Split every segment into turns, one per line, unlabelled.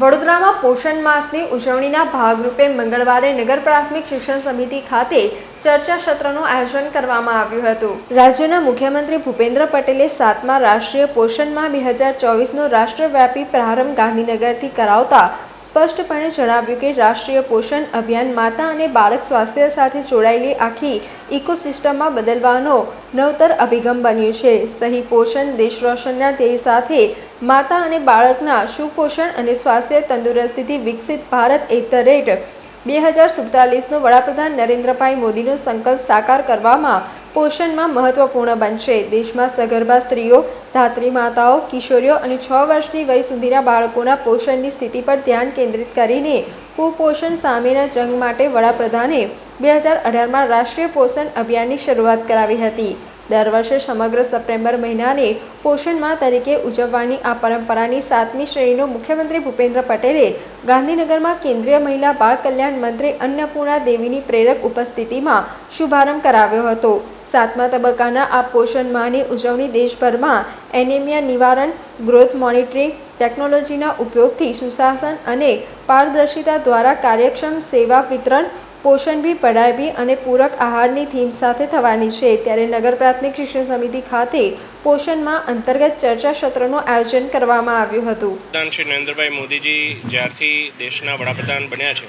વડોદરામાં પોષણ માસની ઉજવણીના ભાગરૂપે મંગળવારે નગર પ્રાથમિક શિક્ષણ સમિતિ ખાતે ચર્ચા સત્રનું આયોજન કરવામાં આવ્યું હતું. રાજ્યના મુખ્યમંત્રી ભૂપેન્દ્ર પટેલે સાતમા રાષ્ટ્રીય પોષણ માહ બે હજાર ચોવીસનો રાષ્ટ્રવ્યાપી પ્રારંભ ગાંધીનગરથી કરાવતા સ્પષ્ટપણે જણાવ્યું કે રાષ્ટ્રીય પોષણ અભિયાન માતા અને બાળક સ્વાસ્થ્ય સાથે જોડાયેલી આખી ઇકોસિસ્ટમમાં બદલવાનો નવતર અભિગમ બન્યું છે. સહી પોષણ, દેશ રોશનના ધ્યેય સાથે માતા અને બાળકના સુપોષણ અને સ્વાસ્થ્ય તંદુરસ્તીથી વિકસિત ભારત એટ ધ રેટ. બે હજાર સુડતાલીસનો વડાપ્રધાન નરેન્દ્રભાઈ મોદીનો સંકલ્પ સાકાર કરવામાં પોષણમાં મહત્વપૂર્ણ બનશે. દેશમાં સગર્ભા સ્ત્રીઓ, ધાત્રી માતાઓ, કિશોરીઓ અને છ વર્ષની વય સુધીના બાળકોના પોષણની સ્થિતિ પર ધ્યાન કેન્દ્રિત કરીને કુપોષણ સામેના જંગ માટે વડાપ્રધાને બે હજાર અઢારમાં રાષ્ટ્રીય પોષણ અભિયાનની શરૂઆત કરાવી હતી. દર વર્ષે સમગ્ર સપ્ટેમ્બર મહિનાને પોષણ માહ તરીકે ઉજવવાની આ પરંપરાની સાતમી શ્રેણીનો મુખ્યમંત્રી ભૂપેન્દ્ર પટેલે ગાંધીનગરમાં કેન્દ્રીય મહિલા બાળ કલ્યાણ મંત્રી અન્નપૂર્ણા દેવીની પ્રેરક ઉપસ્થિતિમાં શુભારંભ કરાવ્યો હતો. સાતમા તબક્કાના આ પોષણ માહની ઉજવણી દેશભરમાં એનેમિયા નિવારણ, ગ્રોથ મોનિટરિંગ, ટેકનોલોજીના ઉપયોગથી સુશાસન અને પારદર્શિતા દ્વારા કાર્યક્ષમ સેવા વિતરણ, પોષણ બી, પઢાઈ બી અને પૂરક આહારની થીમ સાથે થવાની છે. ત્યારે નગર પ્રાથમિક શિક્ષણ સમિતિ ખાતે પોષણમાં અંતર્ગત ચર્ચા સત્રનું આયોજન કરવામાં આવ્યું હતું.
વડાપ્રધાન શ્રી નરેન્દ્રભાઈ મોદીજી જ્યારથી દેશના વડાપ્રધાન બન્યા છે,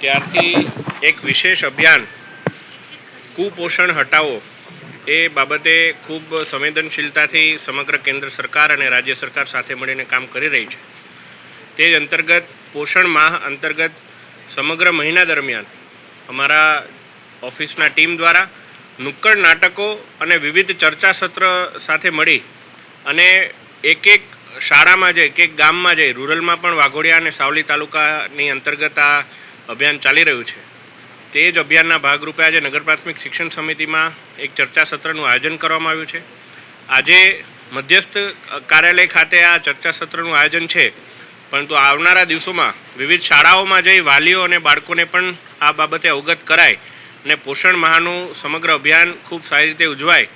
ત્યારથી એક વિશેષ અભિયાન કુપોષણ હટાવો એ બાબતે ખૂબ સંવેદનશીલતાથી સમગ્ર કેન્દ્ર સરકાર અને રાજ્ય સરકાર સાથે મળીને કામ કરી રહી છે. તે જ અંતર્ગત પોષણ માહ અંતર્ગત સમગ્ર મહિના દરમિયાન અમારા ઓફિસના ટીમ દ્વારા નુક્કડ નાટકો અને વિવિધ ચર્ચા સત્ર સાથે મળી અને એક એક શાળામાં જઈ એક એક ગામમાં જઈ, રૂરલમાં પણ વાઘોડિયા અને સાવલી તાલુકાની અંતર્ગત આ અભિયાન ચાલી રહ્યું છે. તે જ અભિયાનના ભાગરૂપે આજે નગર પ્રાથમિક શિક્ષણ સમિતિમાં એક ચર્ચા સત્રનું આયોજન કરવામાં આવ્યું છે. આજે મધ્યસ્થ કાર્યાલય ખાતે આ ચર્ચા સત્રનું આયોજન છે, પરંતુ આવનારા દિવસોમાં વિવિધ શાળાઓમાં જઈ વાલીઓ અને બાળકોને પણ આ બાબતે અવગત કરાય અને પોષણ માહનું સમગ્ર અભિયાન ખૂબ સારી રીતે ઉજવાય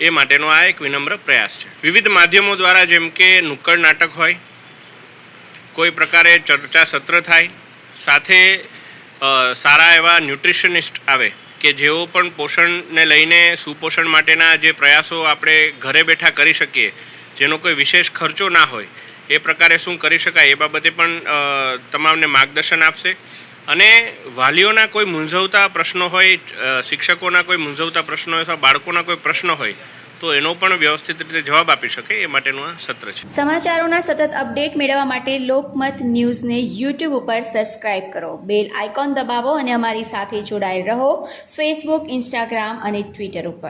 એ માટેનો આ એક વિનમ્ર પ્રયાસ છે. વિવિધ માધ્યમો દ્વારા જેમ કે નુક્કડ નાટક હોય, કોઈ પ્રકારે ચર્ચા સત્ર થાય, સાથે સારા એવા ન્યુટ્રિશનિસ્ટ આવે કે જેઓ પણ પોષણને લઈને સુપોષણ માટેના જે પ્રયાસો આપણે ઘરે બેઠા કરી શકીએ, જેનો કોઈ વિશેષ ખર્ચો ના હોય, એ પ્રકારે શું કરી શકાય એ બાબતે પણ તમામને માર્ગદર્શન આપશે. અને વાલીઓના કોઈ મૂંઝવતા પ્રશ્નો હોય શિક્ષકોના કોઈ મૂંઝવતા પ્રશ્નો હોય અથવા બાળકોના કોઈ પ્રશ્નો હોય તો એનો પણ વ્યવસ્થિત રીતે જવાબ આપી શકે એ માટેનું આ સત્ર છે.
સમાચારોના સતત અપડેટ મેળવવા માટે લોકમત ન્યૂઝને યુટ્યુબ ઉપર સબસ્ક્રાઇબ કરો. બેલ આઇકોન દબાવો અને અમારી સાથે જોડાયેલ રહો. ફેસબુક ઇન્સ્ટાગ્રામ અને ટ્વિટર ઉપર.